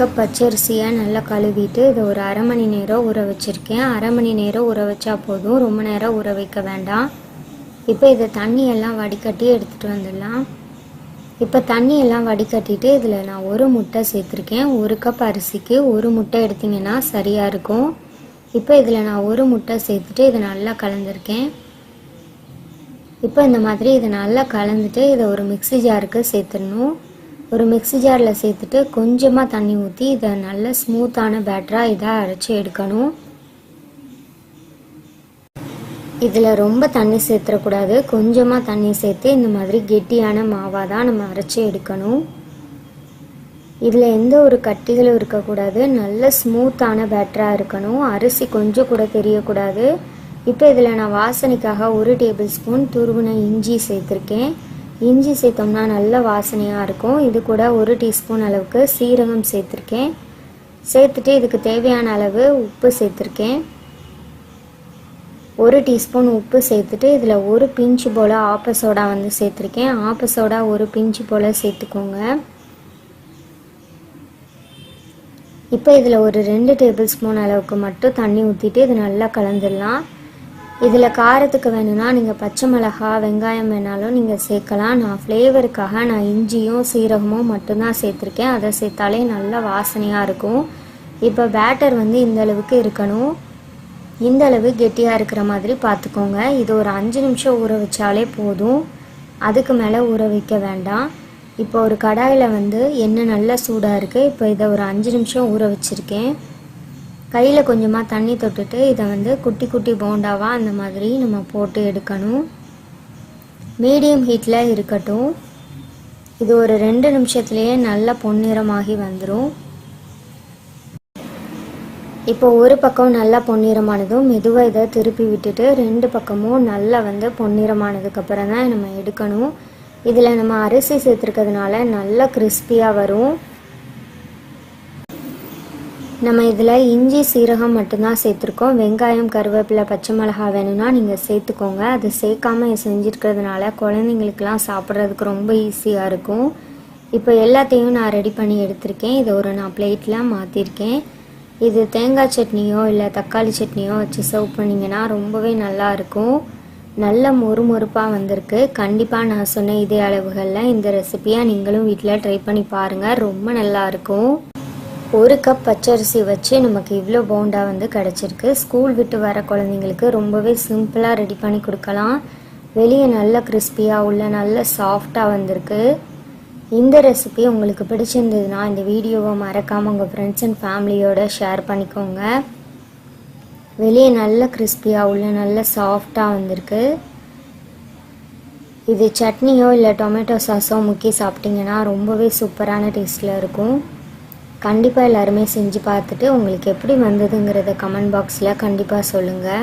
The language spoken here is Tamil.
கப் பச்சரிசியை நல்லா கழுவிட்டு இதை ஒரு அரை மணி நேரம் ஊற வச்சுருக்கேன். அரை மணி நேரம் ஊற வச்சா போதும். ரொம்ப நேரம் ஊற வைக்க வேண்டாம். இப்போ இதை தண்ணியெல்லாம் வடிகட்டி எடுத்துகிட்டு வந்துடலாம். இப்போ தண்ணியெல்லாம் வடிகட்டிட்டு இதில் நான் ஒரு முட்டை சேர்த்துருக்கேன். ஒரு கப் அரிசிக்கு ஒரு முட்டை எடுத்திங்கன்னா சரியாக இருக்கும். இப்போ இதில் நான் ஒரு முட்டை சேர்த்துட்டு இதை நல்லா கலந்துருக்கேன். இப்போ இந்த மாதிரி இதை நல்லா கலந்துட்டு இதை ஒரு மிக்ஸி ஜாருக்கு சேர்த்துடணும். ஒரு மிக்ஸி ஜாரில் சேர்த்துட்டு கொஞ்சமாக தண்ணி ஊற்றி இதை நல்ல ஸ்மூத்தான பேட்டராக இதாக அரைச்சி எடுக்கணும். இதில் ரொம்ப தண்ணி சேர்த்துடக்கூடாது கொஞ்சமாக தண்ணி சேர்த்து இந்த மாதிரி கெட்டியான மாவாக தான் நம்ம அரைச்சி எடுக்கணும். இதில் எந்த ஒரு கட்டிகளும் இருக்கக்கூடாது. நல்ல ஸ்மூத்தான பேட்டராக இருக்கணும். அரிசி கொஞ்சம் கூட தெரியக்கூடாது. இப்போ இதில் நான் வாசனைக்காக ஒரு டேபிள் ஸ்பூன் துருவின இஞ்சி சேர்த்துருக்கேன். இஞ்சி சேர்த்தோம்னா நல்ல வாசனையாக இருக்கும். இது கூட ஒரு டீஸ்பூன் அளவுக்கு சீரகம் சேர்த்துருக்கேன். சேர்த்துட்டு இதுக்கு தேவையான அளவு உப்பு சேர்த்துருக்கேன். ஒரு டீஸ்பூன் உப்பு சேர்த்துட்டு இதில் ஒரு பிஞ்சு போல் ஆப்ப சோடா வந்து சேர்த்துருக்கேன். ஆப்ப சோடா ஒரு பிஞ்சு போல் சேர்த்துக்கோங்க. இப்போ இதில் ஒரு ரெண்டு டேபிள் ஸ்பூன் அளவுக்கு மட்டும் தண்ணி ஊற்றிட்டு இது நல்லா கலந்துடலாம். இதில் காரத்துக்கு வேணும்னா நீங்கள் பச்சை மிளகா வெங்காயம் வேணாலும் நீங்கள் சேர்க்கலாம். நான் ஃப்ளேவருக்காக நான் இஞ்சியும் சீரகமும் மட்டும்தான் சேர்த்துருக்கேன். அதை சேர்த்தாலே நல்லா வாசனையாக இருக்கும். இப்போ பேட்டர் வந்து இந்த அளவுக்கு இருக்கணும். இந்த அளவு கெட்டியாக இருக்கிற மாதிரி பார்த்துக்கோங்க. இது ஒரு அஞ்சு நிமிஷம் ஊற வச்சாலே போதும். அதுக்கு மேலே ஊற வைக்க வேண்டாம். இப்போ ஒரு கடாயில் வந்து எண்ணெய் நல்லா சூடாக இருக்குது இப்போ இதை ஒரு அஞ்சு நிமிஷம் ஊற வச்சுருக்கேன். கையில் கொஞ்சமாக தண்ணி தொட்டுட்டு இதை வந்து குட்டி குட்டி போண்டாவாக அந்த மாதிரி நம்ம போட்டு எடுக்கணும். மீடியம் ஹீட்டில் இருக்கட்டும். இது ஒரு ரெண்டு நிமிஷத்துலேயே நல்ல பொன்னிறமாகி வந்துடும் இப்போ ஒரு பக்கம் நல்லா பொன்னிறமானதும் மெதுவாக இதை திருப்பி விட்டுட்டு ரெண்டு பக்கமும் நல்லா வந்து பொன்னிறமானதுக்கப்புறம் தான் நம்ம எடுக்கணும். இதில் நம்ம அரிசி சேர்த்துருக்கிறதுனால நல்லா கிறிஸ்பியாக வரும். நம்ம இதில் இஞ்சி சீரகம் மட்டும்தான் சேர்த்துருக்கோம். வெங்காயம் கருவேப்பிலை பச்சை மிளகா வேணும்னா நீங்கள் சேர்த்துக்கோங்க. அது சேர்க்காம செஞ்சுருக்கிறதுனால குழந்தைங்களுக்கெல்லாம் சாப்பிட்றதுக்கு ரொம்ப ஈஸியாக இருக்கும். இப்போ எல்லாத்தையும் நான் ரெடி பண்ணி எடுத்திருக்கேன். இதை ஒரு நான் பிளேட்டில் மாற்றிருக்கேன் இது தேங்காய் சட்னியோ இல்லை தக்காளி சட்னியோ வச்சு சர்வ் பண்ணிங்கன்னா ரொம்பவே நல்லாயிருக்கும் நல்ல மொறுமொறுப்பாக வந்திருக்கு. கண்டிப்பாக நான் சொன்ன இதே அளவுகளில் இந்த ரெசிப்பியாக நீங்களும் வீட்டில் ட்ரை பண்ணி பாருங்கள் ரொம்ப நல்லா இருக்கும். ஒரு கப் பச்சரிசி வச்சு நமக்கு இவ்வளோ போண்டா வந்து கிடச்சிருக்கு. ஸ்கூல் விட்டு வர குழந்தைங்களுக்கு ரொம்பவே சிம்பிளாக ரெடி பண்ணி கொடுக்கலாம். வெளியே நல்ல கிறிஸ்பியாக உள்ள நல்ல சாஃப்டாக வந்திருக்கு. இந்த ரெசிபி உங்களுக்கு பிடிச்சிருந்ததுன்னா இந்த வீடியோவை மறக்காமல் உங்கள் ஃப்ரெண்ட்ஸ் அண்ட் ஃபேமிலியோட ஷேர் பண்ணிக்கோங்க. வெளியே நல்ல கிறிஸ்பியாக உள்ள நல்ல சாஃப்டாக வந்திருக்கு. இது சட்னியோ இல்லை டொமேட்டோ சாஸோ முக்கி சாப்பிட்டிங்கன்னா ரொம்பவே சூப்பரான டேஸ்ட்டில் இருக்கும். கண்டிப்பாக எல்லாருமே செஞ்சு பார்த்துட்டு உங்களுக்கு எப்படி வந்ததுங்கிறத கமெண்ட் பாக்ஸில் கண்டிப்பாக சொல்லுங்கள்